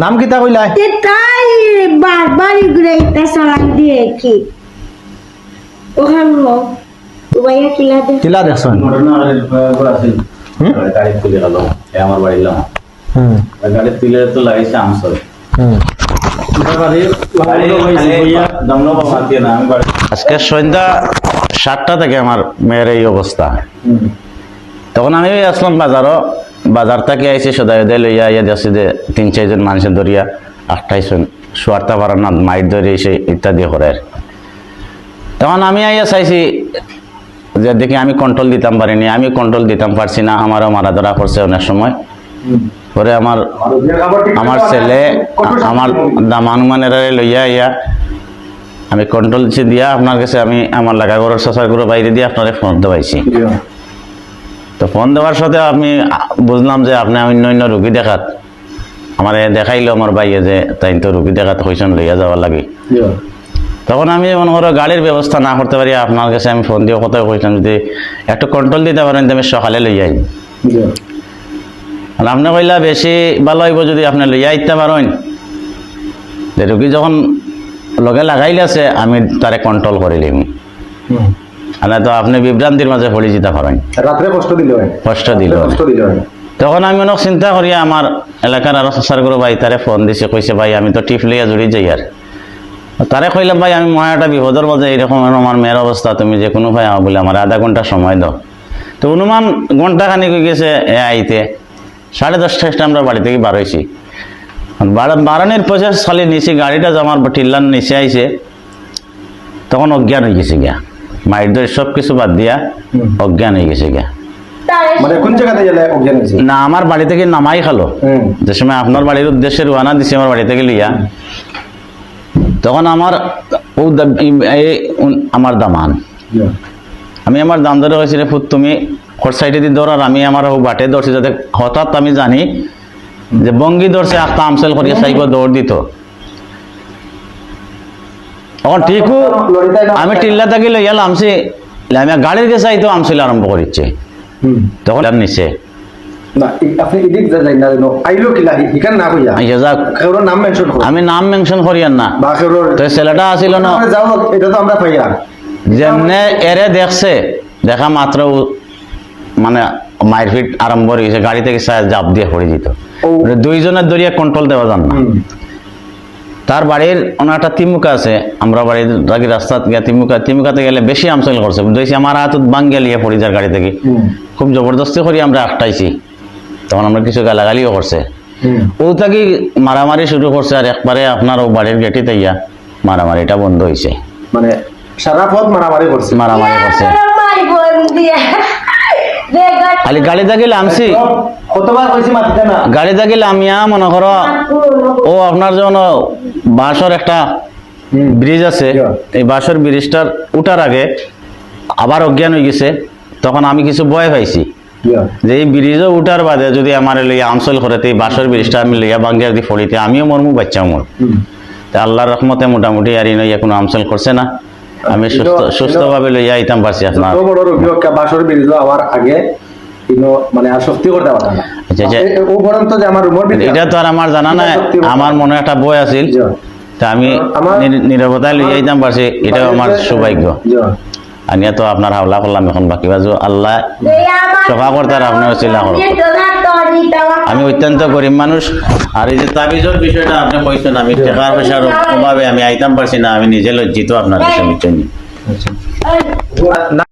নাম কইলাই তে তাই বারবার ঘুরে একটা সালাম দিয়ে কি? ওখান উবাইয়া কিলা দে। কিলা দেখছেন? ঘটনা হুম? গাড়ি তুলে গেল এ আমার বাড়ির লাম হুম। গাড়ি তুলে তো লাগাইছে আমসর। হুম। আজকে সন্ধ্যা সাতটা থেকে আমার মেয়ের এই অবস্থা। তখন আমি আসলাম বাজারও। বাজার থেকে আইসি সদায় উদয় লইয়া, ইয়া যাচ্ছি যে তিন, চারজন মানুষের ধরিয়া আটটাইছন সোয়ারটা পারার না মাইট ধরে এসে ইত্যাদি করে তখন আমি আইয়া চাইছি যে দেখি আমি কন্ট্রোল দিতাম পারিনি, আমি কন্ট্রোল দিতাম পারছি না, আমারও মারা ধরা পড়ছে অনেক সময়। পরে আমার আমার ছেলে, আমার দামান মানের লইয়া ইয়া আমি কন্ট্রোল দিয়া, আপনার কাছে আমি, আমার লাগা ঘরের সসার বাইরে দিয়ে আপনারে ফোন দেওয়াইছি। তো ফোন দেওয়ার সাথে আমি বুঝলাম যে আপনি অন্য অন্য রুগী দেখাত। আমার দেখাইলো আমার ভাইয়ে যে তাই তো রুগী দেখাত হয়েছেন লইয়া যাওয়ার লাগে। তখন আমি মনে করো গাড়ির ব্যবস্থা না করতে পারি আপনার কাছে আমি ফোন দিয়ে কথা কইলাম যদি একটু কন্ট্রোল দিতে পারেন তো আমি সকালে লইয়া আই। আর আপনি কইলা বেশি ভালো হইব যদি আপনি লইয়া আইতে পারেন। যে রুগী যখন লগে লাগাইলে আছে আমি তারে কন্ট্রোল করে লিম না তো আপনি বিভ্রান্তির মাঝে পড়ে যেতে পারেন রাত্রে কষ্ট দিল কষ্ট দিল তখন আমি অনেক চিন্তা করি আমার এলাকার আরও সার করে ভাই তারে ফোন দিছে কইছে ভাই আমি তো টিপ লইয়া জড়ি যাই আর। তারে কইলাম ভাই আমি মহা একটা বিপদের মধ্যে এইরকম আমার মেয়ের অবস্থা তুমি যে কোনো ভাই বলে আমার আধা ঘণ্টা সময় দাও। তো অনুমান ঘণ্টা খানিক হয়ে গেছে এ আইতে। সাড়ে দশটা আমরা বাড়ি থেকে বার হয়েছি বাড়া- বারানের পয়সা খালি নিচে গাড়িটা আমার টিল্লার নিচে আইছে তখন অজ্ঞান হয়ে গেছে গিয়া। মাইট ধরে সব কিছু বাদ দিয়া অজ্ঞান হয়ে গেছে মানে কোন জায়গাতে গেলে অজ্ঞান হয়েছে? না আমার বাড়ি থেকে নামাই খালো। যে সময় আপনার বাড়ির উদ্দেশ্যে রওনা দিছি আমার বাড়ি থেকে লিয়া তখন আমার ও আমার দামান। আমি আমার দাম ধরে হয়েছি রে ফুট তুমি খর সাইডে দিয়ে ধর আর আমি আমার বাটে ধরছি যাতে হঠাৎ আমি জানি যে বঙ্গি ধরছে আখতা আমসেল করিয়া সাইব দৌড় দিত। তখন ঠিকও আমি টিল্লা থাকি লইয়া লামছি আমি গাড়ির গেছে আমসিল আরম্ভ করিচ্ছে তখন নিচে আমি নাম মেনশন করিয়ান না। তো ছেলেটা আসিল না। এটা তো আমরা যেমনে এরে দেখছে দেখা মাত্র মানে মারপিট আরম্ভ হয়ে গেছে গাড়ি থেকে জাপ দিয়ে পড়ে। মানে দুইজনের দরিয়া কন্ট্রোল দেওয়া যান না। তার বাড়ির ওনার একটা তিমুকা আছে। আমরা বাড়ির রাগি রাস্তাত গিয়া তিমুকা তিমুকাতে গেলে বেশি আমসেল করছে। দেখছি আমার হাতত বাং গেলিয়ে পড়ি যার গাড়ি থেকে। খুব জবরদস্তি করি আমরা আটটাইছি। তখন আমরা কিছু গালাগালিও করছে। ও থাকি মারামারি শুরু করছে আর একবারে আপনার ও বাড়ির গেটিতে ইয়া মারামারিটা বন্ধ হয়েছে মানে সারা পথ মারামারি করছে। মারামারি করছে আমার বোন দিয়া দেখা খালি গাড়ি থাকিলে আমছি না? গাড়ি থাকিলে আমিয়া মনে করো। ও আপনার যেমন বাঁশর একটা ব্রিজ আছে এই বাঁশর ব্রিজটার উঠার আগে আবার অজ্ঞান হয়ে গেছে তখন আমি কিছু ভয় পাইছি। যে এই ব্রিজও উঠার বাদে যদি আমার লইয়া আমসল করে এই বাঁশর ব্রিজটা আমি লইয়া বাঙ্গিয়া যদি ফড়িতে আমিও মরমু বাচ্চা মর তা আল্লাহর রহমতে মোটামুটি আর ইনইয়া কোনো আমসল করছে না। আমি সুস্থ এটা- সুস্থভাবে লইয়া আইতাম পারছি আপনার। তো বড় রোগী হোক বাসর বেরিয়ে আমার আগে মানে আর শক্তি করতে পারতাম না। আচ্ছা, আচ্ছা। এ- ও পর্যন্ত যে আমার রুমের ভিতরে এটা তো আর আমার জানা নাই। আমার মনে একটা বই আছিল। তা আমি নিরবতায় লইয়া আইতাম পারছি এটাও আমার সৌভাগ্য। আনিয়া তো আপনার হাওলা করলাম এখন বাকি বাজু। আল্লাহ সফা করতে আর আপনিও চিল্লা করো। আমি অত্যন্ত গরিব মানুষ। আর এই যে তাবিজের বিষয়টা আপনি কইছেন, আমি টাকা পয়সার অভাবে আমি আইতাম পারছি না, আমি নিজে লজ্জিত আপনার বিষয় বুঝছেন না।